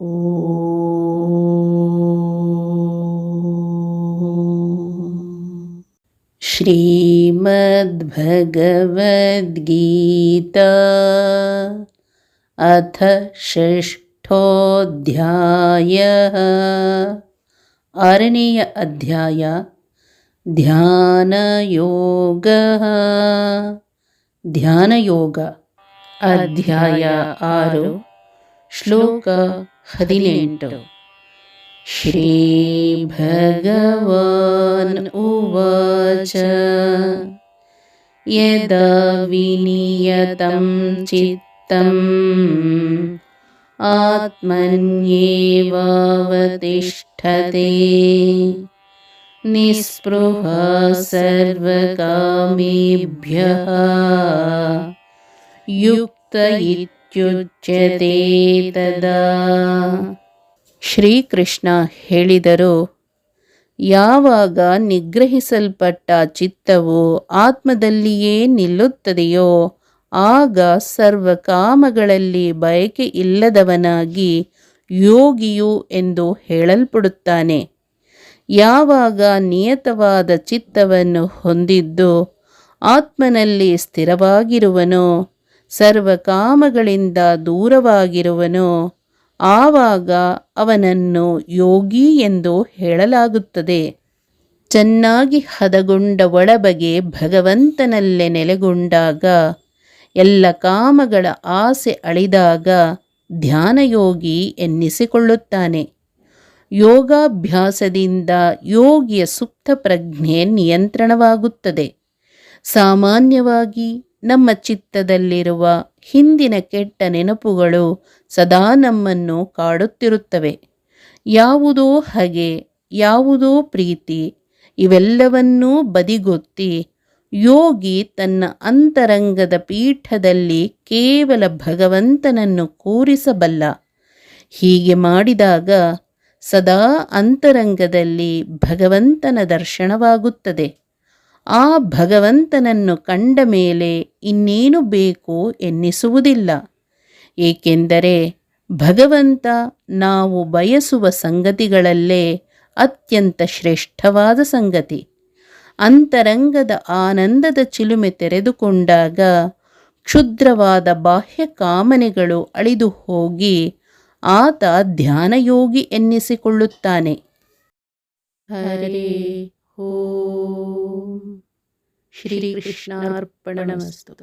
श्रीमद्भगवद्गीता अथ षष्ठोऽध्यायः। आरणीय अध्याय ध्यानयोगः। ध्यानयोग अध्याय आरु श्लोक ಹದಿನೆಂಟು श्रीभगवान् उवाच यदा विनियतं चित्तम् आत्मन्येवावतिष्ठते निःस्पृहा सर्वकामेभ्यः युक्त ಪ್ರತ್ಯುಚ್ಯತೆ ತದಾ ಶ್ರೀಕೃಷ್ಣ ಹೇಳಿದರು, ಯಾವಾಗ ನಿಗ್ರಹಿಸಲ್ಪಟ್ಟ ಚಿತ್ತವು ಆತ್ಮದಲ್ಲಿಯೇ ನಿಲ್ಲುತ್ತದೆಯೋ, ಆಗ ಸರ್ವ ಕಾಮಗಳಲ್ಲಿ ಬಯಕೆ ಇಲ್ಲದವನಾಗಿ ಯೋಗಿಯು ಎಂದು ಹೇಳಲ್ಪಡುತ್ತಾನೆ. ಯಾವಾಗ ನಿಯತವಾದ ಚಿತ್ತವನ್ನು ಹೊಂದಿದ್ದು ಆತ್ಮನಲ್ಲಿ ಸ್ಥಿರವಾಗಿರುವನೋ ಸರ್ವಕಾಮಗಳಿಂದ ದೂರವಾಗಿರುವನೋ, ಆವಾಗ ಅವನನ್ನು ಯೋಗಿ ಎಂದು ಹೇಳಲಾಗುತ್ತದೆ. ಚೆನ್ನಾಗಿ ಹದಗೊಂಡ ಒಳಬಗೆ ಭಗವಂತನಲ್ಲೇ ನೆಲೆಗೊಂಡಾಗ, ಎಲ್ಲ ಕಾಮಗಳ ಆಸೆ ಅಳಿದಾಗ ಧ್ಯಾನಯೋಗಿ ಎನ್ನಿಸಿಕೊಳ್ಳುತ್ತಾನೆ. ಯೋಗಾಭ್ಯಾಸದಿಂದ ಯೋಗಿಯ ಸುಪ್ತ ಪ್ರಜ್ಞೆ ನಿಯಂತ್ರಣವಾಗುತ್ತದೆ. ಸಾಮಾನ್ಯವಾಗಿ ನಮ್ಮ ಚಿತ್ತದಲ್ಲಿರುವ ಹಿಂದಿನ ಕೆಟ್ಟ ನೆನಪುಗಳು ಸದಾ ನಮ್ಮನ್ನು ಕಾಡುತ್ತಿರುತ್ತವೆ. ಯಾವುದೋ ಹಗೆ, ಯಾವುದೋ ಪ್ರೀತಿ, ಇವೆಲ್ಲವನ್ನೂ ಬದಿಗೊತ್ತಿ ಯೋಗಿ ತನ್ನ ಅಂತರಂಗದ ಪೀಠದಲ್ಲಿ ಕೇವಲ ಭಗವಂತನನ್ನು ಕೂರಿಸಬಲ್ಲ. ಹೀಗೆ ಮಾಡಿದಾಗ ಸದಾ ಅಂತರಂಗದಲ್ಲಿ ಭಗವಂತನ ದರ್ಶನವಾಗುತ್ತದೆ. ಆ ಭಗವಂತನನ್ನು ಕಂಡ ಮೇಲೆ ಇನ್ನೇನು ಬೇಕು ಎನ್ನಿಸುವುದಿಲ್ಲ. ಏಕೆಂದರೆ ಭಗವಂತ ನಾವು ಬಯಸುವ ಸಂಗತಿಗಳಲ್ಲೇ ಅತ್ಯಂತ ಶ್ರೇಷ್ಠವಾದ ಸಂಗತಿ. ಅಂತರಂಗದ ಆನಂದದ ಚಿಲುಮೆ ತೆರೆದುಕೊಂಡಾಗ ಕ್ಷುದ್ರವಾದ ಬಾಹ್ಯ ಕಾಮನೆಗಳು ಅಳಿದು ಹೋಗಿ ಆತ ಧ್ಯಾನಯೋಗಿ ಎನ್ನಿಸಿಕೊಳ್ಳುತ್ತಾನೆ. ಹರೇ श्रीकृष्णार्पणमस्तु